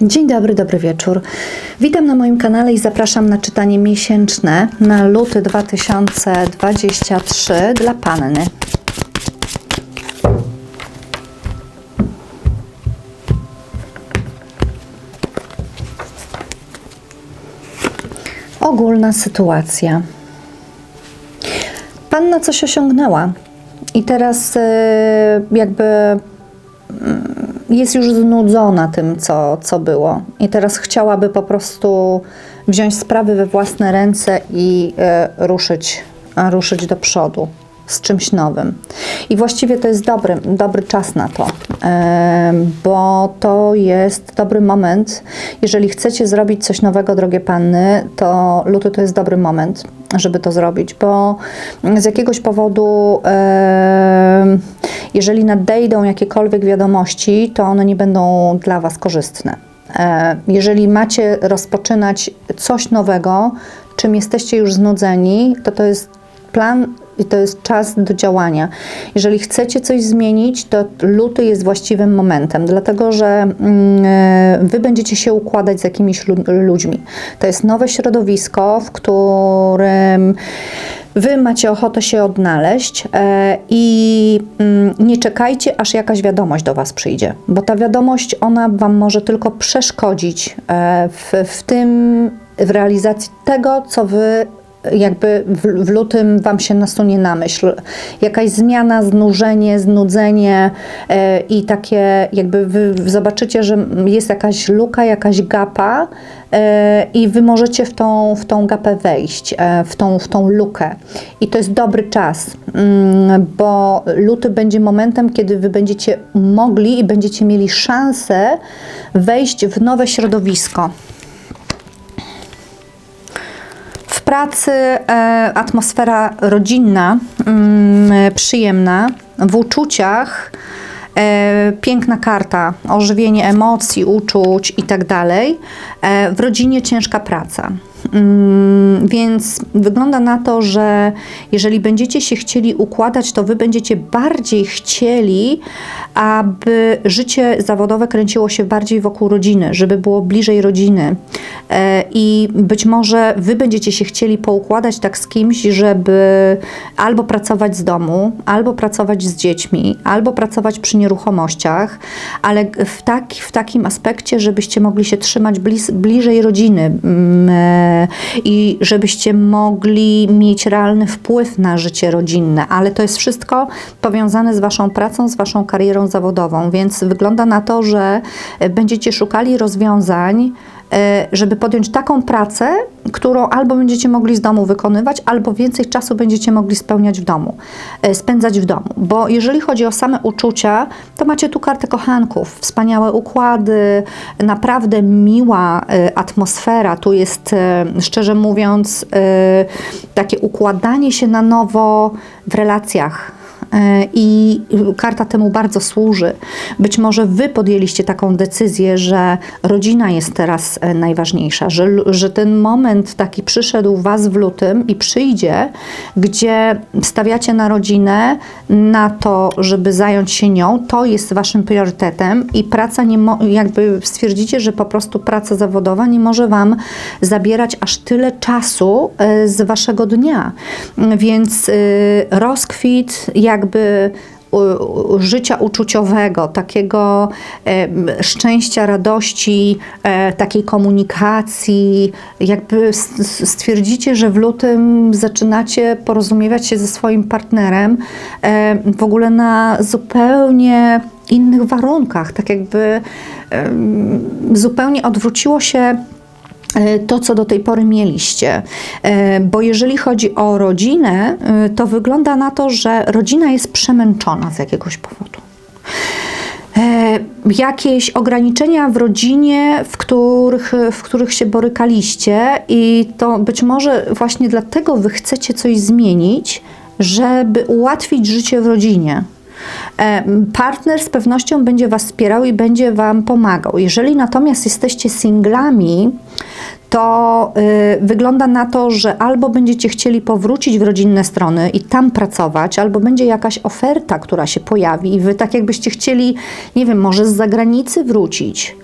Dzień dobry, dobry wieczór. Witam na moim kanale i zapraszam na czytanie miesięczne na luty 2023 dla Panny. Ogólna sytuacja. Panna coś osiągnęła i teraz e, jakby jest już znudzona tym, co, co było. I teraz chciałaby po prostu wziąć sprawy we własne ręce i e, ruszyć, ruszyć do przodu z czymś nowym. I właściwie to jest dobry, dobry czas na to, bo to jest dobry moment. Jeżeli chcecie zrobić coś nowego, drogie panny, to luty to jest dobry moment, żeby to zrobić, bo z jakiegoś powodu, jeżeli nadejdą jakiekolwiek wiadomości, to one nie będą dla Was korzystne. E, Jeżeli macie rozpoczynać coś nowego, czym jesteście już znudzeni, to to jest plan i to jest czas do działania. Jeżeli chcecie coś zmienić, to luty jest właściwym momentem, dlatego że mm, e, wy będziecie się układać z jakimiś lu- ludźmi. To jest nowe środowisko, w którym Wy macie ochotę się odnaleźć e, i mm, nie czekajcie, aż jakaś wiadomość do Was przyjdzie, bo ta wiadomość, ona Wam może tylko przeszkodzić e, w, w tym, w realizacji tego, co Wy jakby w, w lutym Wam się nasunie na myśl. Jakaś zmiana, znużenie, znudzenie e, i takie jakby Wy zobaczycie, że jest jakaś luka, jakaś gapa e, i Wy możecie w tą, w tą gapę wejść, e, w tą, w tą lukę. I to jest dobry czas, mm, bo luty będzie momentem, kiedy Wy będziecie mogli i będziecie mieli szansę wejść w nowe środowisko. Pracy e, atmosfera rodzinna, mm, przyjemna. W uczuciach e, piękna karta, ożywienie emocji, uczuć i tak. E, w rodzinie ciężka praca. Mm, Więc wygląda na to, że jeżeli będziecie się chcieli układać, to wy będziecie bardziej chcieli, aby życie zawodowe kręciło się bardziej wokół rodziny, żeby było bliżej rodziny. E, I być może wy będziecie się chcieli poukładać tak z kimś, żeby albo pracować z domu, albo pracować z dziećmi, albo pracować przy nieruchomościach, ale w, tak, w takim aspekcie, żebyście mogli się trzymać blis, bliżej rodziny mm, e, i żebyście mogli mieć realny wpływ na życie rodzinne, ale to jest wszystko powiązane z Waszą pracą, z Waszą karierą zawodową, więc wygląda na to, że będziecie szukali rozwiązań, żeby podjąć taką pracę, którą albo będziecie mogli z domu wykonywać, albo więcej czasu będziecie mogli spełniać w domu, e, spędzać w domu. Bo jeżeli chodzi o same uczucia, to macie tu kartę kochanków, wspaniałe układy, naprawdę miła e, atmosfera. Tu jest, szczerze mówiąc, takie układanie się na nowo w relacjach. E, I karta temu bardzo służy. Być może wy podjęliście taką decyzję, że rodzina jest teraz e, najważniejsza, że, że ten moment taki przyszedł was w lutym i przyjdzie, gdzie stawiacie na rodzinę, na to, żeby zająć się nią, to jest waszym priorytetem i praca nie mo- jakby stwierdzicie, że po prostu praca zawodowa nie może wam zabierać aż tyle czasu e, z waszego dnia. Więc rozkwit jakby życia uczuciowego, takiego szczęścia, radości, e, takiej komunikacji. Jakby stwierdzicie, że w lutym zaczynacie porozumiewać się ze swoim partnerem w ogóle na zupełnie innych warunkach, tak jakby zupełnie odwróciło się to, co do tej pory mieliście. E, Bo jeżeli chodzi o rodzinę, e, to wygląda na to, że rodzina jest przemęczona z jakiegoś powodu. E, Jakieś ograniczenia w rodzinie, w których, w których się borykaliście, i to być może właśnie dlatego wy chcecie coś zmienić, żeby ułatwić życie w rodzinie. E, Partner z pewnością będzie Was wspierał i będzie Wam pomagał. Jeżeli natomiast jesteście singlami, to y, wygląda na to, że albo będziecie chcieli powrócić w rodzinne strony i tam pracować, albo będzie jakaś oferta, która się pojawi i Wy tak jakbyście chcieli, nie wiem, może z zagranicy wrócić.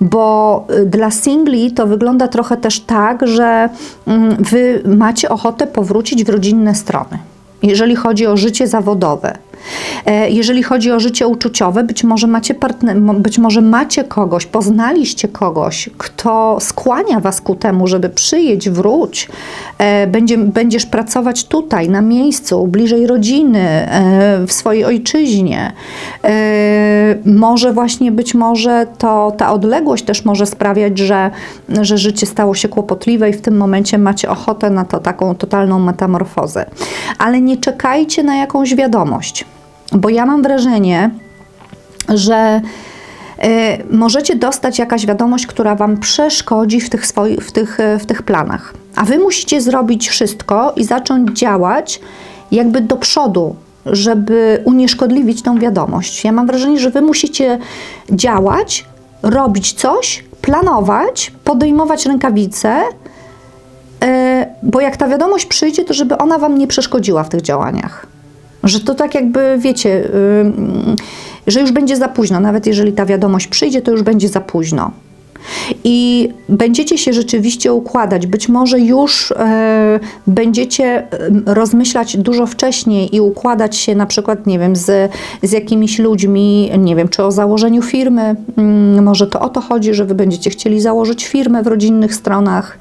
bo y, dla singli to wygląda trochę też tak, że mm, wy macie ochotę powrócić w rodzinne strony. Jeżeli chodzi o życie zawodowe, jeżeli chodzi o życie uczuciowe, być może macie partner, być może macie kogoś, poznaliście kogoś, kto skłania was ku temu, żeby przyjedź, wróć, e, będzie, będziesz pracować tutaj, na miejscu, bliżej rodziny, e, w swojej ojczyźnie. E, Może właśnie być może to ta odległość też może sprawiać, że, że życie stało się kłopotliwe i w tym momencie macie ochotę na to taką totalną metamorfozę. Ale nie czekajcie na jakąś wiadomość, bo ja mam wrażenie, że e, możecie dostać jakaś wiadomość, która Wam przeszkodzi w tych, swoich, w, tych, e, w tych planach. A Wy musicie zrobić wszystko i zacząć działać jakby do przodu, żeby unieszkodliwić tą wiadomość. Ja mam wrażenie, że Wy musicie działać, robić coś, planować, podejmować rękawice, e, bo jak ta wiadomość przyjdzie, to żeby ona Wam nie przeszkodziła w tych działaniach. Że to tak jakby, wiecie, że już będzie za późno. Nawet jeżeli ta wiadomość przyjdzie, to już będzie za późno. I będziecie się rzeczywiście układać. Być może już e, będziecie em, rozmyślać dużo wcześniej i układać się na przykład, nie wiem, z, z jakimiś ludźmi, nie wiem, czy o założeniu firmy. Mm, może to o to chodzi, że wy będziecie chcieli założyć firmę w rodzinnych stronach.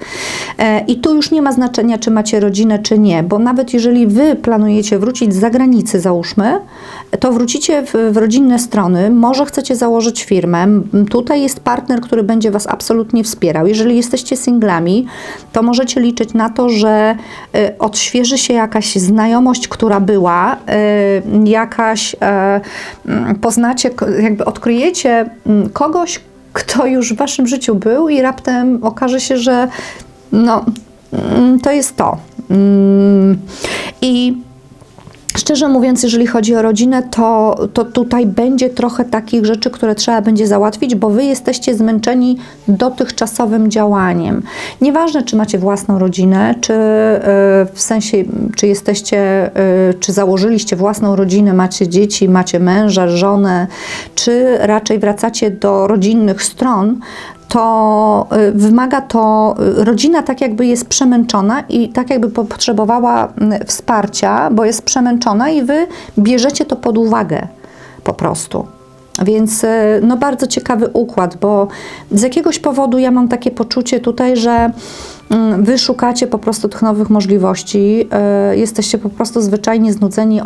E, I tu już nie ma znaczenia, czy macie rodzinę, czy nie, bo nawet jeżeli wy planujecie wrócić z zagranicy, załóżmy, to wrócicie w, w rodzinne strony, może chcecie założyć firmę, tutaj jest partner, który będzie Was absolutnie wspierał. Jeżeli jesteście singlami, to możecie liczyć na to, że y, odświeży się jakaś znajomość, która była, y, jakaś, y, mm, poznacie, jakby odkryjecie mm, kogoś, kto już w Waszym życiu był i raptem okaże się, że no, mm, to jest to. I Szczerze mówiąc, jeżeli chodzi o rodzinę, to, to tutaj będzie trochę takich rzeczy, które trzeba będzie załatwić, bo wy jesteście zmęczeni dotychczasowym działaniem. Nieważne, czy macie własną rodzinę, czy y, w sensie, czy jesteście, y, czy założyliście własną rodzinę, macie dzieci, macie męża, żonę, czy raczej wracacie do rodzinnych stron, to y, wymaga to, y, rodzina tak jakby jest przemęczona i tak jakby po- potrzebowała mm, wsparcia, bo jest przemęczona i wy bierzecie to pod uwagę po prostu. Więc y, no bardzo ciekawy układ, bo z jakiegoś powodu ja mam takie poczucie tutaj, że wy szukacie po prostu tych nowych możliwości, y, jesteście po prostu zwyczajnie znudzeni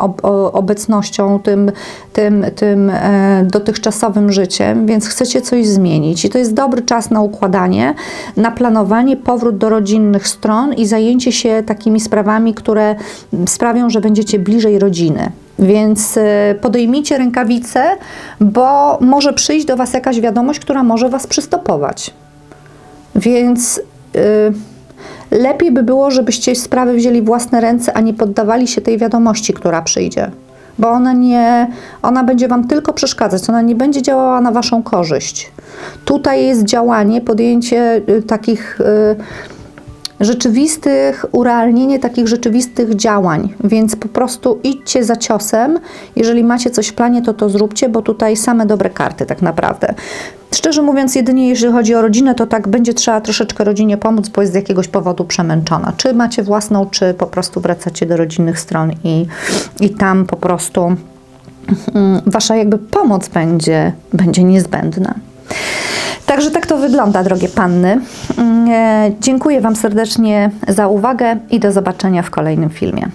obecnością, tym, tym, tym e, dotychczasowym życiem, więc chcecie coś zmienić. I to jest dobry czas na układanie, na planowanie, powrót do rodzinnych stron i zajęcie się takimi sprawami, które sprawią, że będziecie bliżej rodziny. Więc e, podejmijcie rękawice, bo może przyjść do Was jakaś wiadomość, która może Was przystopować. Więc y, lepiej by było, żebyście sprawy wzięli własne ręce, a nie poddawali się tej wiadomości, która przyjdzie. Bo ona nie, ona będzie Wam tylko przeszkadzać, ona nie będzie działała na Waszą korzyść. Tutaj jest działanie, podjęcie y, takich y, rzeczywistych, urealnienie takich rzeczywistych działań, więc po prostu idźcie za ciosem. Jeżeli macie coś w planie, to to zróbcie, bo tutaj same dobre karty tak naprawdę. Szczerze mówiąc, jedynie jeżeli chodzi o rodzinę, to tak będzie trzeba troszeczkę rodzinie pomóc, bo jest z jakiegoś powodu przemęczona. Czy macie własną, czy po prostu wracacie do rodzinnych stron i, i tam po prostu mm, wasza jakby pomoc będzie, będzie niezbędna. Także tak to wygląda, drogie panny. Mm, e, Dziękuję Wam serdecznie za uwagę i do zobaczenia w kolejnym filmie.